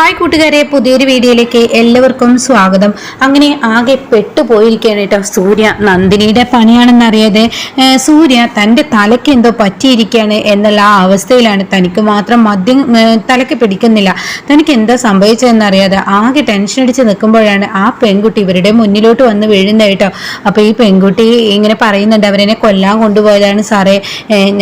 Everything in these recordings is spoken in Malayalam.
ഹായ് കൂട്ടുകാരെ പുതിയൊരു വീഡിയോയിലേക്ക് എല്ലാവർക്കും സ്വാഗതം. അങ്ങനെ ആകെ പെട്ടുപോയിരിക്കുകയാണ് കേട്ടോ സൂര്യ. നന്ദിനിയുടെ പണിയാണെന്നറിയാതെ സൂര്യ തന്റെ തലയ്ക്ക് എന്തോ പറ്റിയിരിക്കുകയാണ് എന്നുള്ള ആ അവസ്ഥയിലാണ്. തനിക്ക് മാത്രം മദ്യം തലയ്ക്ക് പിടിക്കുന്നില്ല. തനിക്ക് എന്താ സംഭവിച്ചതെന്നറിയാതെ ആകെ ടെൻഷൻ അടിച്ച് നിൽക്കുമ്പോഴാണ് ആ പെൺകുട്ടി ഇവരുടെ മുന്നിലോട്ട് വന്ന് വീഴുന്നത് കേട്ടോ. അപ്പോൾ ഈ പെൺകുട്ടി ഇങ്ങനെ പറയുന്നുണ്ട് അവരെന്നെ കൊല്ലാൻ കൊണ്ടുപോയതാണ് സാറേ.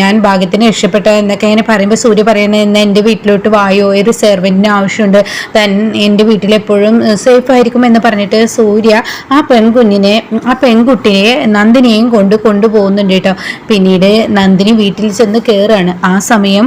ഞാൻ ഭാഗ്യത്തിന് രക്ഷപ്പെട്ട എന്നൊക്കെ ഇങ്ങനെ പറയുമ്പോൾ സൂര്യ പറയുന്നത് എന്നാൽ എന്റെ വീട്ടിലോട്ട് വായോ? ഒരു സെർവന്റിന് ആവശ്യമുണ്ട്. തൻ എന്റെ വീട്ടിലെപ്പോഴും സേഫ് ആയിരിക്കും എന്ന് പറഞ്ഞിട്ട് സൂര്യ ആ പെൺകുഞ്ഞിനെ ആ പെൺകുട്ടിയെ നന്ദിനിയെയും കൊണ്ട് കൊണ്ടുപോകുന്നുണ്ട് കേട്ടോ. പിന്നീട് നന്ദിനി വീട്ടിൽ ചെന്ന് കയറാണ് ആ സമയം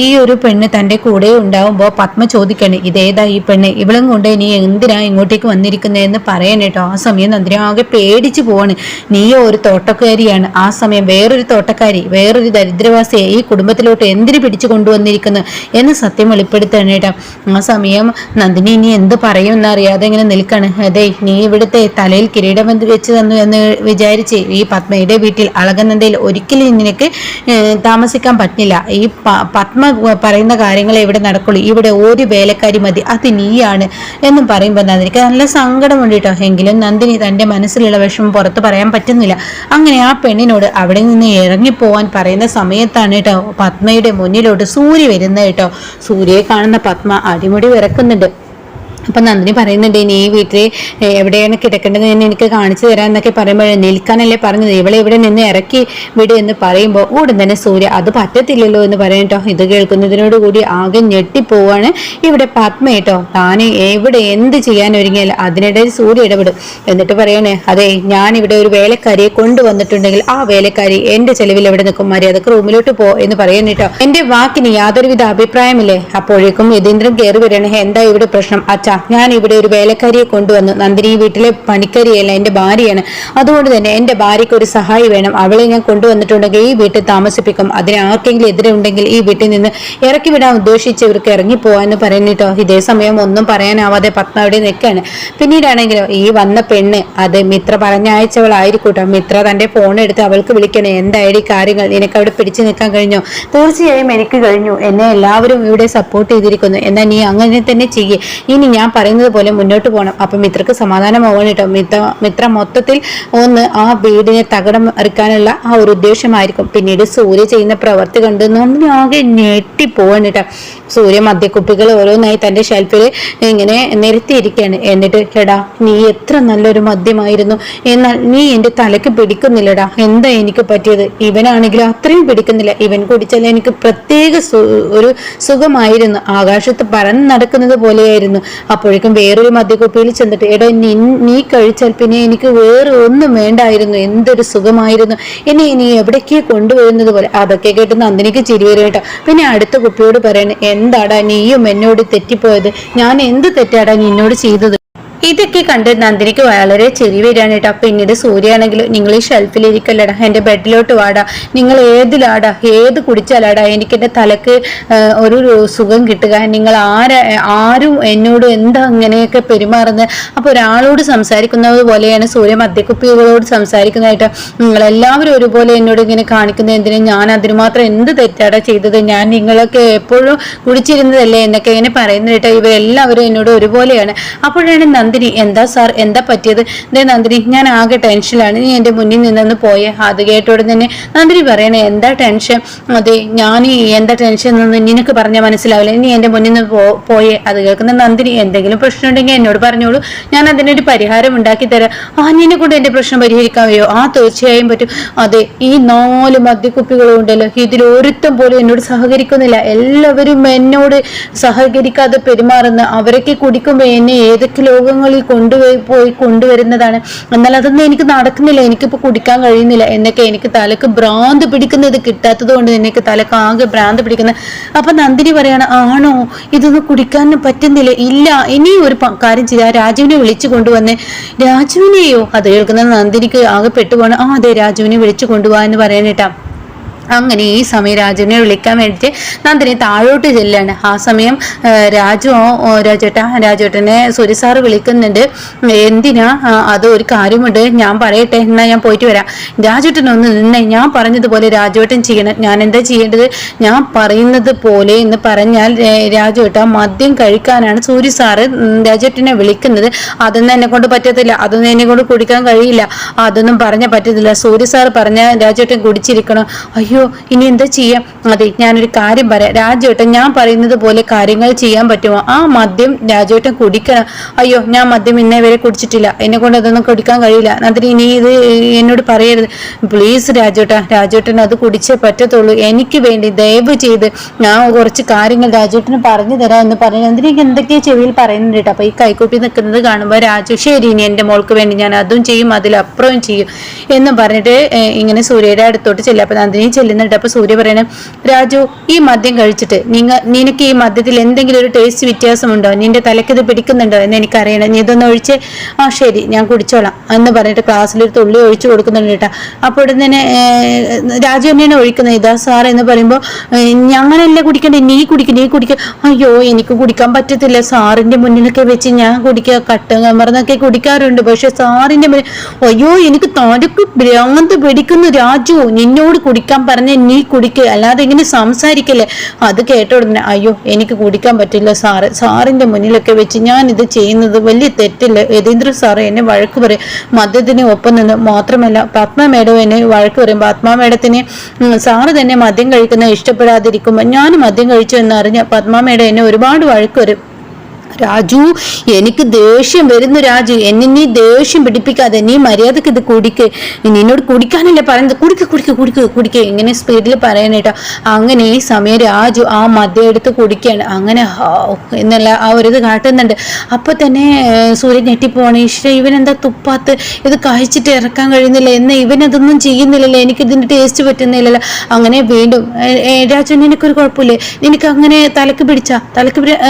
ഈ ഒരു പെണ്ണ് തന്റെ കൂടെ ഉണ്ടാവുമ്പോൾ പത്മ ചോദിക്കാണ് ഇതേതാ ഈ പെണ്ണ് ഇവളും കൊണ്ട് നീ എന്തിനാ ഇങ്ങോട്ടേക്ക് വന്നിരിക്കുന്നതെന്ന് പറയാൻ കേട്ടോ. ആ സമയം നന്ദിനി ആകെ പേടിച്ച് പോവാണ്. നീ ഒരു തോട്ടക്കാരിയാണ്. ആ സമയം വേറൊരു തോട്ടക്കാരി വേറൊരു ദരിദ്രവാസിയെ ഈ കുടുംബത്തിലോട്ട് എന്തിനു പിടിച്ചു കൊണ്ടുവന്നിരിക്കുന്നു? എന്ന് സത്യം വെളിപ്പെടുത്താണ് കേട്ടോ. ആ സമയം നന്ദിനി ഇനി എന്ത് പറയും എന്നറിയാതെ ഇങ്ങനെ നിൽക്കാണ്. അതെ നീ ഇവിടുത്തെ തലയിൽ കിരീടം വെച്ച് തന്നു എന്ന് വിചാരിച്ച് ഈ പത്മയുടെ വീട്ടിൽ അളകനന്ദയിൽ ഒരിക്കലും നിനക്ക് താമസിക്കാൻ പറ്റില്ല. ഈ പത്മ പറയുന്ന കാര്യങ്ങളെ ഇവിടെ നടക്കുള്ളൂ. ഇവിടെ ഒരു വേലക്കാരി മതി. അത് നീയാണ് എന്നും പറയുമ്പോൾ നന്ദിനിക്ക് നല്ല സങ്കടമുണ്ട് കേട്ടോ. എങ്കിലും നന്ദിനി തന്റെ മനസ്സിലുള്ള വിഷമം പുറത്ത് പറയാൻ പറ്റുന്നില്ല. അങ്ങനെ ആ പെണ്ണിനോട് അവിടെ നിന്ന് ഇറങ്ങിപ്പോവാൻ പറയുന്ന സമയത്താണ് കേട്ടോ പത്മയുടെ മുന്നിലോട്ട് സൂര്യ വരുന്നത് കേട്ടോ. സൂര്യയെ കാണുന്ന പത്മ അടിമുടി വിറക്കുന്നുണ്ട്. അപ്പം നന്ദിനി പറയുന്നുണ്ട് ഇനി ഈ വീട്ടിൽ എവിടെയാണ് കിടക്കേണ്ടത് എന്ന് എനിക്ക് കാണിച്ചു തരാം എന്നൊക്കെ പറയുമ്പോൾ നിൽക്കാനല്ലേ പറഞ്ഞത്. ഇവളെ ഇവിടെ നിന്ന് ഇറക്കി വിട് എന്ന് പറയുമ്പോൾ ഉടൻ തന്നെ സൂര്യ അത് പറ്റത്തില്ലല്ലോ എന്ന് പറയട്ടോ ഇത് കേൾക്കുന്നതിനോട് കൂടി ആകെ ഞെട്ടിപ്പോവാണ് ഇവിടെ പത്മ കേട്ടോ. താൻ എവിടെ എന്ത് ചെയ്യാൻ ഒരുങ്ങിയാൽ അതിനിടയിൽ സൂര്യ ഇടപെടും. എന്നിട്ട് പറയണേ അതെ ഞാൻ ഇവിടെ ഒരു വേലക്കാരിയെ കൊണ്ടുവന്നിട്ടുണ്ടെങ്കിൽ ആ വേലക്കാരി എന്റെ ചെലവിൽ എവിടെ നിൽക്കും? മര്യാദയ്ക്ക് റൂമിലോട്ട് പോ എന്ന് പറയുന്നു കേട്ടോ. എന്റെ വാക്കിന് യാതൊരുവിധ അഭിപ്രായമില്ലേ? അപ്പോഴേക്കും യതീന്ദ്രൻ കയറി വരണേ എന്താ ഇവിടെ പ്രശ്നം? അച്ഛാ ഞാൻ ഇവിടെ ഒരു വേലക്കാരിയെ കൊണ്ടുവന്നു. നന്ദിനി വീട്ടിലെ പണിക്കരിയല്ല എന്റെ ഭാര്യയാണ്. അതുകൊണ്ട് തന്നെ എന്റെ ഭാര്യയ്ക്ക് ഒരു സഹായി വേണം. അവളെ ഞാൻ കൊണ്ടുവന്നിട്ടുണ്ടെങ്കിൽ ഈ വീട്ടിൽ താമസിപ്പിക്കും. അതിന് ആർക്കെങ്കിലും എതിരെ ഉണ്ടെങ്കിൽ ഈ വീട്ടിൽ നിന്ന് ഇറക്കി വിടാൻ ഉദ്ദേശിച്ചവർക്ക് ഇറങ്ങി പോവാന്ന് പറയുന്നിട്ടോ ഇതേ സമയം ഒന്നും പറയാനാവാതെ പത്മ അവിടെ നിൽക്കാണ് പിന്നീടാണെങ്കിലോ ഈ വന്ന പെണ്ണ് അത് മിത്ര പറഞ്ഞയച്ചവളായിരിക്കൂട്ടോ മിത്ര തന്റെ ഫോൺ എടുത്ത് അവൾക്ക് വിളിക്കണേ. എന്തായി കാര്യങ്ങൾ നിനക്ക് അവിടെ പിടിച്ചു നിൽക്കാൻ കഴിഞ്ഞോ. തീർച്ചയായും എനിക്ക് കഴിഞ്ഞു. എന്നെ എല്ലാവരും ഇവിടെ സപ്പോർട്ട് ചെയ്തിരിക്കുന്നു. എന്നാൽ നീ അങ്ങനെ തന്നെ ചെയ്യേ. ഇനി ഞാൻ പറയുന്നത് പോലെ മുന്നോട്ട് പോകണം അപ്പം മിത്രക്ക് സമാധാനമാവണം കേട്ടോ. മിത്ര മിത്ര മൊത്തത്തിൽ ഒന്ന് ആ വീടിനെ തകടം മറിക്കാനുള്ള ആ ഒരു ഉദ്ദേശമായിരിക്കും. പിന്നീട് സൂര്യ ചെയ്യുന്ന പ്രവൃത്തി കണ്ട് നമ്മൾ ആകെ ഞെട്ടിപ്പോവാണ് കേട്ടോ. സൂര്യ മദ്യക്കുപ്പികൾ ഓരോന്നായി തന്റെ ഷെൽഫിൽ ഇങ്ങനെ നിരത്തിയിരിക്കുകയാണ്. എന്നിട്ട് എടാ നീ എത്ര നല്ലൊരു മദ്യമായിരുന്നു. എന്നാൽ നീ എന്റെ തലക്ക് പിടിക്കുന്നില്ലടാ. എന്താ എനിക്ക് പറ്റിയത്? ഇവനാണെങ്കിലും അത്രയും പിടിക്കുന്നില്ല. ഇവൻ കുടിച്ചാൽ എനിക്ക് പ്രത്യേക ഒരു സുഖമായിരുന്നു. ആകാശത്ത് പറന്ന് നടക്കുന്നത് പോലെയായിരുന്നു. അപ്പോഴേക്കും വേറൊരു മദ്യക്കുപ്പിയിൽ ചെന്നിട്ട് എടാ നീ കഴിച്ചാൽ പിന്നെ എനിക്ക് വേറെ ഒന്നും വേണ്ടായിരുന്നു. എന്തൊരു സുഖമായിരുന്നു. എന്നെ നീ എവിടേക്കേ കൊണ്ടുവരുന്നത് പോലെ? അതൊക്കെ കേട്ട് നന്ദിനിക്ക് ചിരി കേട്ടോ. പിന്നെ അടുത്ത കുപ്പിയോട് പറയണേ എന്താടാ നീയും എന്നോട് തെറ്റിപ്പോയത്? ഞാൻ എന്ത് തെറ്റാടാ നിന്നോട് ചെയ്തത്? ഇതൊക്കെ കണ്ട് നന്ദിനിക്ക് വളരെ ചെറിയ വരികയാണ് കേട്ടോ. പിന്നീട് സൂര്യാണെങ്കിൽ നിങ്ങൾ ഈ ഷെൽഫിലിരിക്കല്ലടാ എന്റെ ബെഡിലോട്ട് വാടാ. നിങ്ങൾ ഏതിലാടാ ഏത് കുടിച്ചാലാടാ? എനിക്ക് എന്റെ തലക്ക് ഒരു സുഖം കിട്ടുക. നിങ്ങൾ ആരാ ആരും എന്നോട് എന്താ അങ്ങനെയൊക്കെ പെരുമാറുന്നത്? അപ്പോൾ ഒരാളോട് സംസാരിക്കുന്നത് പോലെയാണ് സൂര്യ മദ്യക്കുപ്പികളോട് സംസാരിക്കുന്നതായിട്ട് നിങ്ങൾ എല്ലാവരും ഒരുപോലെ എന്നോട് ഇങ്ങനെ കാണിക്കുന്നത് എന്തിനും? ഞാൻ അതിന് മാത്രം എന്ത് തെറ്റാടാ ചെയ്തത്? ഞാൻ നിങ്ങളൊക്കെ എപ്പോഴും കുടിച്ചിരുന്നതല്ലേ? എന്നൊക്കെ ഇങ്ങനെ പറയുന്നത് കേട്ടോ. ഇവരെല്ലാവരും എന്നോട് ഒരുപോലെയാണ്. അപ്പോഴാണ് നന്ദിനി എന്താ സാർ? എന്താ പറ്റിയത്? ദേ നന്ദിനി ഞാൻ ആകെ ടെൻഷനിലാണ്. നീ എന്റെ മുന്നിൽ നിന്നൊന്ന് പോയേ. അത് കേട്ടോടെ തന്നെ നന്ദിനി പറയണേ എന്താ ടെൻഷൻ? അതെ ഞാൻ എന്താ ടെൻഷൻ എന്നൊന്നും നിനക്ക് പറഞ്ഞാൽ മനസ്സിലാവില്ല. നീ എന്റെ മുന്നിൽ നിന്ന് പോയേ. അത് കേൾക്കുന്ന നന്ദിനി എന്തെങ്കിലും പ്രശ്നം ഉണ്ടെങ്കിൽ എന്നോട് പറഞ്ഞോളൂ. ഞാൻ അതിനൊരു പരിഹാരം ഉണ്ടാക്കി തരാം. ആ നിന്നെ കൊണ്ട് എന്റെ പ്രശ്നം പരിഹരിക്കാവോ ആ തീർച്ചയായും പറ്റും. അതെ ഈ നാല് മദ്യക്കുപ്പികളും ഉണ്ടല്ലോ. ഇതിൽ ഒരുത്തം പോലും എന്നോട് സഹകരിക്കുന്നില്ല. എല്ലാവരും എന്നോട് സഹകരിക്കാതെ പെരുമാറുന്ന അവരൊക്കെ കുടിക്കുമ്പോൾ എന്നെ ഏതൊക്കെ ലോകങ്ങളിൽ കൊണ്ടുപോയി പോയി കൊണ്ടുവരുന്നതാണ്. എന്നാൽ അതൊന്നും എനിക്ക് നടക്കുന്നില്ല. എനിക്കിപ്പോൾ കുടിക്കാൻ കഴിയുന്നില്ല. എന്നൊക്കെ എനിക്ക് തലക്ക് ഭ്രാന്ത് പിടിക്കുന്നത് കിട്ടാത്തത് കൊണ്ട് എനിക്ക് തലക്ക് ആകെ ഭ്രാന്ത് പിടിക്കുന്നത് അപ്പൊ നന്ദിനി പറയാണ് ആണോ? ഇതൊന്നും കുടിക്കാൻ പറ്റുന്നില്ല. ഇല്ല. ഇനി ഒരു കാര്യം ചെയ്യാം. രാജുവിനെ വിളിച്ചു കൊണ്ടുവന്ന് രാജുവിനെയോ? അത് കേൾക്കുന്ന നന്ദിനിക്ക് ആകെ പെട്ടുപോകണം ആ അതെ രാജുവിനെ വിളിച്ചു കൊണ്ടുപോകാൻ പറയാനേട്ടാ അങ്ങനെ ഈ സമയം രാജുവിനെ വിളിക്കാൻ വേണ്ടിയിട്ട് നന്ദിനി താഴോട്ട് ചെല്ലാണ്. ആ സമയം രാജു രാജേട്ട രാജേട്ടനെ സുരി സാറ് വിളിക്കുന്നുണ്ട്. എന്തിനാ? അത് ഒരു കാര്യമുണ്ട്. ഞാൻ പറയട്ടെ എന്നാ ഞാൻ പോയിട്ട് വരാം. രാജേട്ടൻ ഒന്ന് നിന്നെ ഞാൻ പറഞ്ഞതുപോലെ രാജുവേട്ടൻ ചെയ്യണം. ഞാൻ എന്താ ചെയ്യേണ്ടത്? ഞാൻ പറയുന്നത് പോലെ എന്ന് പറഞ്ഞാൽ രാജുവേട്ട മദ്യം കഴിക്കാനാണ് സൂര്യ രാജേട്ടനെ വിളിക്കുന്നത്. അതൊന്നും എന്നെ കൊണ്ട് പറ്റത്തില്ല. അതൊന്നും എന്നെ കൊണ്ട് കുടിക്കാൻ കഴിയില്ല. അതൊന്നും പറഞ്ഞാൽ പറ്റത്തില്ല. സൂര്യ സാറ് പറഞ്ഞ രാജേട്ടൻ കുടിച്ചിരിക്കണം. അയ്യോ ഇനി എന്താ ചെയ്യാം? അതെ ഞാനൊരു കാര്യം പറയാം. രാജേട്ടൻ ഞാൻ പറയുന്നത് പോലെ കാര്യങ്ങൾ ചെയ്യാൻ പറ്റുമോ? ആ മദ്യം രാജേട്ടൻ കുടിക്കണം. അയ്യോ ഞാൻ മദ്യം ഇന്നേ വരെ കുടിച്ചിട്ടില്ല. എന്നെ കൊണ്ട് അതൊന്നും കുടിക്കാൻ കഴിയില്ല. അതിന് ഇനി ഇത് എന്നോട് പറയരുത്. പ്ലീസ് രാജേട്ടാ രാജേട്ടൻ അത് കുടിച്ചേ പറ്റത്തുള്ളൂ. എനിക്ക് വേണ്ടി ദയവ് ചെയ്ത് ഞാൻ കുറച്ച് കാര്യങ്ങൾ രാജേട്ടന് പറഞ്ഞു തരാം എന്ന് പറഞ്ഞു. അതിലേക്ക് എന്തൊക്കെയാ ചെവിയിൽ പറയുന്നുണ്ട് കേട്ടോ? അപ്പൊ ഈ കൈക്കൂപ്പി നിൽക്കുന്നത് കാണുമ്പോൾ രാജു ശരി ഇനി എന്റെ മോൾക്ക് വേണ്ടി ഞാൻ അതും ചെയ്യും അതിലപ്പുറവും ചെയ്യും എന്ന് പറഞ്ഞിട്ട് ഇങ്ങനെ സൂര്യയുടെ അടുത്തോട്ട് ചെല്ലും. അപ്പൊ നന്ദിനി ചെല്ലുന്നുണ്ട്. അപ്പൊ സൂര്യ പറയണ രാജു ഈ മദ്യം കഴിച്ചിട്ട് നിങ്ങ നിനക്ക് ഈ മദ്യത്തിൽ എന്തെങ്കിലും ഒരു ടേസ്റ്റ് വ്യത്യാസമുണ്ടോ? നിന്റെ തലയ്ക്ക് ഇത് പിടിക്കുന്നുണ്ടോ എന്ന് എനിക്കറിയണം. നീ ഇതൊന്ന് ഒഴിച്ച് ആ ശരി ഞാൻ കുടിച്ചോളാം. എന്ന് പറഞ്ഞിട്ട് ക്ലാസ്സിൽ ഒരു തുള്ളി ഒഴിച്ചു കൊടുക്കുന്നുണ്ട് കേട്ടോ. അപ്പോൾ ഇവിടെ തന്നെ രാജു തന്നെയാണ് ഒഴിക്കുന്നത്. ഇതാ സാർ എന്ന് പറയുമ്പോൾ ഞാനല്ലേ കുടിക്കണ്ടേ? നീ കുടിക്ക നീ കുടിക്ക. അയ്യോ എനിക്ക് കുടിക്കാൻ പറ്റത്തില്ല. സാറിന്റെ മുന്നിലൊക്കെ വെച്ച് ഞാൻ കുടിക്കുക കട്ട കമർന്നൊക്കെ കുടിക്കാറുണ്ട്. പക്ഷെ സാറിന്റെ മുന്നിൽ അയ്യോ എനിക്ക് തലക്ക് ഭ്രാന്ത് പിടിക്കുന്നു രാജു. നിന്നോട് കുടിക്കാൻ പറഞ്ഞ നീ കുടിക്ക്. അല്ലാതെ ഇങ്ങനെ സംസാരിക്കല്ലേ. അത് കേട്ട ഉടനെ അയ്യോ എനിക്ക് കുടിക്കാൻ പറ്റില്ല സാറ്. സാറിന്റെ മുന്നിലൊക്കെ വെച്ച് ഞാൻ ഇത് ചെയ്യുന്നത് വലിയ തെറ്റില്ല? യതീന്ദ്ര സാറ് എന്നെ വഴക്ക് പറയും. മദ്യത്തിന് ഒപ്പം നിന്ന് മാത്രമല്ല പത്മ മേഡം എന്നെ വഴക്ക് പറയും. പത്മ മേഡത്തിന് സാറ് തന്നെ മദ്യം കഴിക്കുന്ന ഇഷ്ടപ്പെടാതിരിക്കുമ്പോൾ ഞാൻ മദ്യം കഴിച്ചു എന്ന് അറിഞ്ഞ പത്മ മേഡം എന്നെ ഒരുപാട് വഴക്ക് വരും രാജു എനിക്ക് ദേഷ്യം വരുന്നു രാജു. എന്നെ നീ ദേഷ്യം പിടിപ്പിക്കാതെ നീ മര്യാദയ്ക്ക് ഇത് കുടിക്ക്. നിന്നോട് കുടിക്കാനല്ലേ പറയുന്നത്? കുടിക്ക് കുടിക്ക് കുടിക്ക് കുടിക്ക്. ഇങ്ങനെ സ്പീഡിൽ പറയാനേട്ടോ അങ്ങനെ ഈ സമയം രാജു ആ മദ്യം എടുത്ത് കുടിക്കുകയാണ് അങ്ങനെ എന്നല്ല ആ ഒരു ഇത് കാട്ടുന്നുണ്ട്. അപ്പൊ തന്നെ സൂര്യൻ ഞെട്ടിപ്പോവാണ്. ഈശ്വര എന്താ തുപ്പാത്ത്? ഇത് കഴിച്ചിട്ട് ഇറക്കാൻ കഴിയുന്നില്ല. എന്ന ഇവൻ അതൊന്നും ചെയ്യുന്നില്ലല്ലോ. എനിക്ക് ഇതിന്റെ ടേസ്റ്റ് പറ്റുന്നില്ലല്ലോ. അങ്ങനെ വീണ്ടും രാജു നിനക്കൊരു കുഴപ്പമില്ലേ? നിനക്ക് അങ്ങനെ തലക്ക് പിടിച്ച? തലക്ക് പിടി-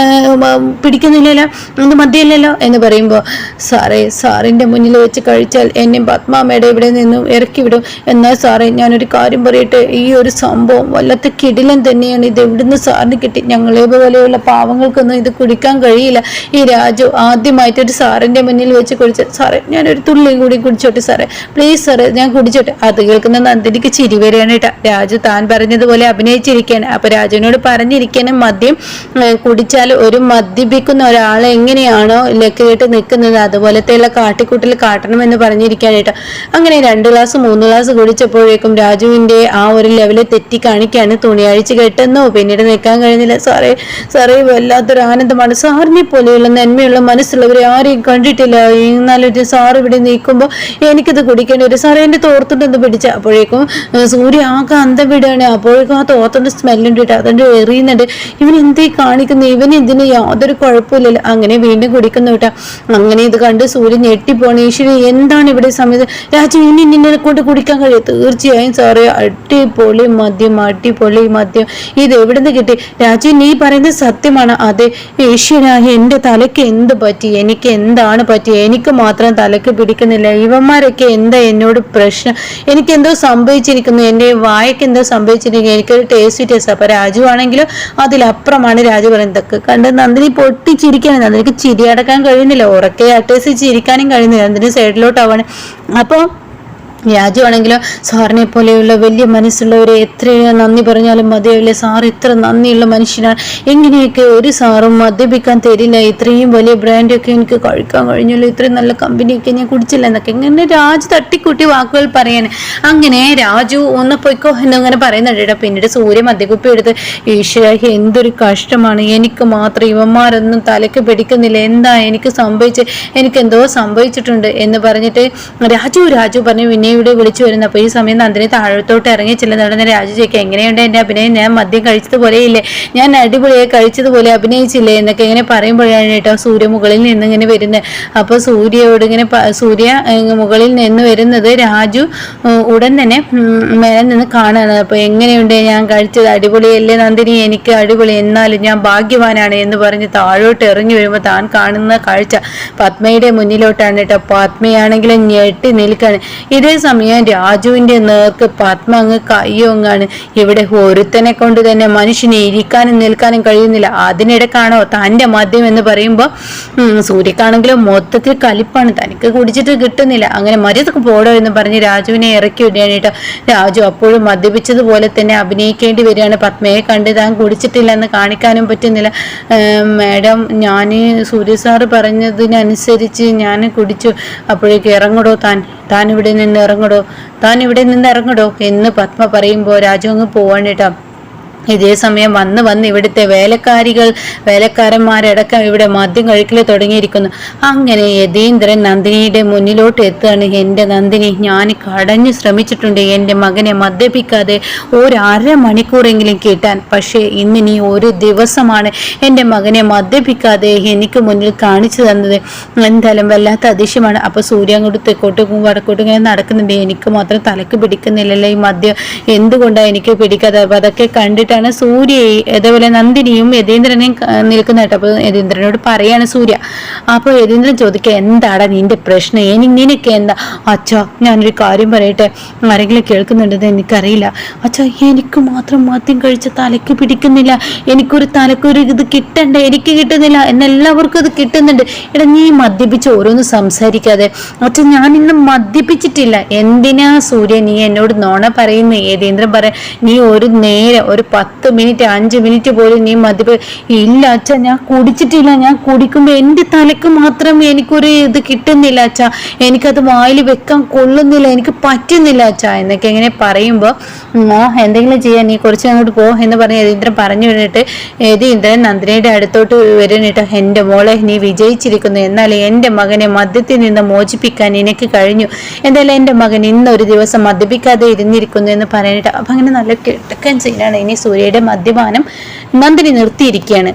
പിടിക്കുന്നില്ലല്ലോ ഇത് മദ്യമില്ലല്ലോ? എന്ന് പറയുമ്പോൾ സാറേ സാറിന്റെ മുന്നിൽ വെച്ച് കഴിച്ചാൽ എന്നെ പത്മാമ്മയുടെ ഇവിടെ നിന്നും ഇറക്കി വിടും. എന്നാൽ സാറേ ഞാനൊരു കാര്യം പറയട്ടെ? ഈ ഒരു സംഭവം വല്ലാത്ത കിടിലം തന്നെയാണ്. ഇത് എവിടുന്ന് സാറിന് കിട്ടി? ഞങ്ങളെ പോലെയുള്ള പാവങ്ങൾക്കൊന്നും ഇത് കുടിക്കാൻ കഴിയില്ല. ഈ രാജു ആദ്യമായിട്ട് ഒരു സാറിന്റെ മുന്നിൽ വെച്ച് കുടിച്ച സാറേ ഞാനൊരു തുള്ളി കൂടി കുടിച്ചോട്ടെ സാറേ. പ്ലീസ് സാറേ ഞാൻ കുടിച്ചോട്ടെ. അത് കേൾക്കുന്ന നന്ദിനിക്ക് ചിരി വരികയാണ് കേട്ടോ. രാജു താൻ പറഞ്ഞതുപോലെ അഭിനയിച്ചിരിക്കുകയാണ്. അപ്പോൾ രാജുവിനോട് പറഞ്ഞിരിക്കാനും മദ്യം കുടിച്ചാൽ ഒരു മദ്യപിക്കുന്ന ഒരാളെ എങ്ങനെയാണോ കേട്ട് നിൽക്കുന്നത്. അതുപോലത്തെയുള്ള കാട്ടിക്കൂട്ടിൽ കാട്ടണമെന്ന് പറഞ്ഞിരിക്കാനായിട്ട്. അങ്ങനെ രണ്ട് ഗ്ലാസ് മൂന്ന് ഗ്ലാസ് കുടിച്ചപ്പോഴേക്കും രാജുവിന്റെ ആ ഒരു ലെവൽ തെറ്റി കാണിക്കാണ് തുണി അഴിച്ച് കെട്ടുന്നു. പിന്നീട് നിൽക്കാൻ കഴിഞ്ഞില്ല. സാറേ സാറേ വല്ലാത്തൊരു ആനന്ദമാണ്. സാറിനെ പോലെയുള്ള നന്മയുള്ള മനസ്സുള്ളവരെ ആരെയും കണ്ടിട്ടില്ല. എന്നാലൊരു സാർ ഇവിടെ നിൽക്കുമ്പോൾ എനിക്കിത് കുടിക്കേണ്ടി വരും. സാറേ എന്റെ തോർത്തുണ്ടെന്ന് പിടിച്ച അപ്പോഴേക്കും സൂര്യ ആകെ അന്തം വിടുകയാണ് അപ്പോഴേക്കും ആ തോർത്തുണ്ട് സ്മെല്ലുണ്ട് അതുകൊണ്ട് എറിയുന്നുണ്ട്. ഇവൻ എന്തേ കാണിക്കുന്നു? ഇവൻ ഇതിന് യാതൊരു കുഴപ്പമില്ലല്ലോ അങ്ങനെ വീണ്ടും കുടിക്കുന്നു കേട്ടോ. അങ്ങനെ ഇത് കണ്ട് സൂര്യൻ ഞെട്ടിപ്പോണ ഈശ്വരി എന്താണ് ഇവിടെ സമയത്ത്? രാജു ഇനി നിന്നെ കൊണ്ട് കുടിക്കാൻ കഴിയും. തീർച്ചയായും സാറേ അടിപൊളി മദ്യം അടിപൊളി മദ്യം. ഇത് എവിടെ നിന്ന് കിട്ടി? രാജു നീ പറയുന്നത് സത്യമാണ്. അതെ ഈശ്വര എന്റെ തലയ്ക്ക് എന്ത് പറ്റി? എനിക്ക് എന്താണ് പറ്റി? എനിക്ക് മാത്രം തലയ്ക്ക് പിടിക്കുന്നില്ല. ഇവന്മാരൊക്കെ എന്താ എന്നോട് പ്രശ്നം? എനിക്ക് എന്തോ സംഭവിച്ചിരിക്കുന്നു. എന്റെ വായക്ക് എന്തോ സംഭവിച്ചിരിക്കുന്നു. എനിക്കൊരു ടേസ്റ്റ് ടേസ്റ്റ് അപ്പൊ രാജു ആണെങ്കിലും അതിലപ്പുറമാണ് രാജു പറയുന്നത്. ഇതൊക്കെ കണ്ട് നന്ദിനി പൊട്ടിച്ചിരിക്കാണ് നന്ദിനിക്ക് ചിരി അടക്കാൻ കഴിയുന്നില്ല. ഉറക്കെ അട്ടേസ് ചിരിക്കാനും കഴിയുന്നില്ല. എന്തിനും സൈഡിലോട്ടാവാണ് അപ്പോൾ രാജു ആണെങ്കിലോ സാറിനെ പോലെയുള്ള വലിയ മനസ്സുള്ളവരെ എത്ര നന്ദി പറഞ്ഞാലും മതിയാവില്ല സാർ ഇത്ര നന്ദിയുള്ള മനുഷ്യനാണ്. എങ്ങനെയൊക്കെ ഒരു സാറും മദ്യപിക്കാൻ തരില്ല. ഇത്രയും വലിയ ബ്രാൻഡൊക്കെ എനിക്ക് കഴിക്കാൻ കഴിഞ്ഞല്ലോ. ഇത്രയും നല്ല കമ്പനിയൊക്കെ ഞാൻ കുടിച്ചില്ല എന്നൊക്കെ. ഇങ്ങനെ രാജു തട്ടിക്കൂട്ടി വാക്കുകൾ പറയാൻ അങ്ങനെ രാജു ഒന്ന് പൊയ്ക്കോ എന്നങ്ങനെ പറയുന്നുണ്ട് പിന്നീട് സൂര്യ മദ്യക്കുപ്പി എടുത്ത് ഈശ്വര എന്തൊരു കഷ്ടമാണ്. എനിക്ക് മാത്രം ഇവന്മാരൊന്നും തലയ്ക്ക് പിടിക്കുന്നില്ല. എന്താ എനിക്ക് സംഭവിച്ച്? എനിക്ക് എന്തോ സംഭവിച്ചിട്ടുണ്ട് എന്ന് പറഞ്ഞിട്ട് രാജു രാജു പറഞ്ഞു പിന്നെ ഇവിടെ വിളിച്ചു വരുന്നു അപ്പോൾ ഈ സമയം നന്ദിനി താഴത്തോട്ട് ഇറങ്ങി ചെല്ലുന്നുണ്ടെന്ന് രാജു ചോദിക്കുക എങ്ങനെയുണ്ട് എന്റെ അഭിനയം? ഞാൻ മദ്യം കഴിച്ചതുപോലെ ഇല്ലേ? ഞാൻ അടിപൊളിയായി കഴിച്ചതുപോലെ അഭിനയിച്ചില്ലേ? എന്നൊക്കെ ഇങ്ങനെ പറയുമ്പോഴാണ് കേട്ടോ സൂര്യ മുകളിൽ നിന്ന് ഇങ്ങനെ വരുന്നത്. അപ്പോൾ സൂര്യയോട് ഇങ്ങനെ സൂര്യ മുകളിൽ നിന്ന് വരുന്നത് രാജു ഉടൻ തന്നെ മേലെ നിന്ന് കാണുകയാണ്. അപ്പോൾ എങ്ങനെയുണ്ട്? ഞാൻ കഴിച്ചത് അടിപൊളിയല്ലേ നന്ദിനി? എനിക്ക് അടിപൊളി. എന്നാലും ഞാൻ ഭാഗ്യവാനാണ് എന്ന് പറഞ്ഞ് താഴോട്ട് ഇറങ്ങി വരുമ്പോൾ താൻ കാണുന്ന കാഴ്ച പത്മയുടെ മുന്നിലോട്ടാണ് കേട്ടോ. പത്മയാണെങ്കിലും ഞെട്ടി നിൽക്കാണ് ഇതേ സമയം രാജുവിന്റെ നേർക്ക് പത്മ അങ്ങ് കയ്യൊങ്ങാണ്. ഇവിടെ ഒരുത്തനെ കൊണ്ട് തന്നെ മനുഷ്യനെ ഇരിക്കാനും നിൽക്കാനും കഴിയുന്നില്ല. അതിനിടക്കാണോ തന്റെ മദ്യം എന്ന് പറയുമ്പോൾ സൂര്യക്കാണെങ്കിലും മൊത്തത്തിൽ കലിപ്പാണ്. തനിക്ക് കുടിച്ചിട്ട് കിട്ടുന്നില്ല. അങ്ങനെ മര്യാദയ്ക്ക് പോടോ എന്ന് പറഞ്ഞ് രാജുവിനെ ഇറക്കി വിടുകയാണിട്ട് രാജു അപ്പോഴും മദ്യപിച്ചതുപോലെ തന്നെ അഭിനയിക്കേണ്ടി വരികയാണ്. പത്മയെ കണ്ട് താൻ കുടിച്ചിട്ടില്ല എന്ന് കാണിക്കാനും പറ്റുന്നില്ല. മാഡം ഞാൻ സൂര്യ സാറ് പറഞ്ഞതിനനുസരിച്ച് ഞാൻ കുടിച്ചു. അപ്പോഴേക്ക് ഇറങ്ങടോ താൻ? താൻ ഇവിടെ നിന്ന് ഇറങ്ങടോ. താൻ ഇവിടെ നിന്ന് ഇറങ്ങടോ എന്ന് പത്മ പറയുമ്പോൾ രാജു അങ്ങ് പോവാണ് കേട്ടോ. ഇതേ സമയം വന്ന് വന്ന് ഇവിടുത്തെ വേലക്കാരികൾ വേലക്കാരന്മാരടക്കം ഇവിടെ മദ്യം കഴിക്കൽ തുടങ്ങിയിരിക്കുന്നു. അങ്ങനെ യതീന്ദ്രൻ നന്ദിനിയുടെ മുന്നിലോട്ട് എത്തുകയാണ്. എന്റെ നന്ദിനി ഞാൻ കടഞ്ഞു ശ്രമിച്ചിട്ടുണ്ട്. എന്റെ മകനെ മദ്യപിക്കാതെ ഒരു അരമണിക്കൂറെങ്കിലും കിട്ടാൻ. പക്ഷേ ഇന്നിനി ഒരു ദിവസമാണ് എന്റെ മകനെ മദ്യപിക്കാതെ എനിക്ക് മുന്നിൽ കാണിച്ചു തന്നത്. എന്തായാലും വല്ലാത്ത അതിശയമാണ്. അപ്പോൾ സൂര്യ അങ്ങോട്ട് തെക്കോട്ടും വടക്കോട്ടും ഇങ്ങനെ നടക്കുന്നുണ്ട്. എനിക്ക് മാത്രം തലക്ക് പിടിക്കുന്നില്ലല്ലോ ഈ മദ്യം. എന്തുകൊണ്ടാണ് എനിക്ക് പിടിക്കാതെ? അപ്പോൾ അതൊക്കെ കണ്ടിട്ടാണ് സൂര്യ അതേപോലെ നന്ദിനിയും യതീന്ദ്രനെയും നിൽക്കുന്ന കേട്ടോ. അപ്പോൾ യതീന്ദ്രനോട് പറയാണ് സൂര്യ അപ്പോൾ യതീന്ദ്രൻ ചോദിക്കുക എന്താടാ നിന്റെ പ്രശ്നം? ഇനി നിനക്ക് എന്താ? അച്ഛാ ഞാനൊരു കാര്യം പറയട്ടെ. ആരെങ്കിലും കേൾക്കുന്നുണ്ടെന്ന് എനിക്കറിയില്ല. അച്ഛാ എനിക്ക് മാത്രം മദ്യം കഴിച്ച തലയ്ക്ക് പിടിക്കുന്നില്ല. എനിക്കൊരു തലക്കൊരു ഇത് കിട്ടണ്ടേ എനിക്ക് കിട്ടുന്നില്ല. എന്നെല്ലാവർക്കും അത് കിട്ടുന്നുണ്ട്. എടാ നീ മദ്യപിച്ച് ഓരോന്ന് സംസാരിക്കാതെ. അച്ഛൻ ഞാൻ ഇന്ന് മദ്യപിച്ചിട്ടില്ല. എന്തിനാ സൂര്യ നീ എന്നോട് നോണ പറയുന്നു? യതീന്ദ്രൻ പറയാൻ നീ ഒരു നേരെ ഒരു പത്ത് മിനിറ്റ് അഞ്ച് മിനിറ്റ് പോലും നീ മദ്യപ ഇല്ല അച്ഛ ഞാൻ കുടിച്ചിട്ടില്ല. ഞാൻ കുടിക്കുമ്പോൾ എന്റെ തലക്ക് മാത്രം എനിക്കൊരു ഇത് കിട്ടുന്നില്ല അച്ഛ. എനിക്കത് വായിൽ വെക്കാൻ കൊള്ളുന്നില്ല എനിക്ക് പറ്റുന്നില്ല അച്ഛ എന്നൊക്കെ ഇങ്ങനെ പറയുമ്പോൾ ആ എന്തെങ്കിലും ചെയ്യാൻ നീ കുറച്ച് അങ്ങോട്ട് പോ എന്ന് പറഞ്ഞ് യതീന്ദ്രൻ പറഞ്ഞു വിട്ടിട്ട് യതീന്ദ്രൻ നന്ദിനിയുടെ അടുത്തോട്ട് വരുന്നിട്ട് എന്റെ മോളെ നീ വിജയിച്ചിരിക്കുന്നു. എന്നാൽ എന്റെ മകനെ മദ്യത്തിൽ നിന്ന് മോചിപ്പിക്കാൻ എനിക്ക് കഴിഞ്ഞു. എന്തായാലും എന്റെ മകൻ ഇന്നൊരു ദിവസം മദ്യപിക്കാതെ ഇരുന്നിരിക്കുന്നു എന്ന് പറഞ്ഞിട്ട് അപ്പം അങ്ങനെ നല്ല കിടക്കൻ സീനാണ്. ഇനി സൂര്യയുടെ മദ്യപാനം നന്ദിനി നിർത്തിയിരിക്കുകയാണ്.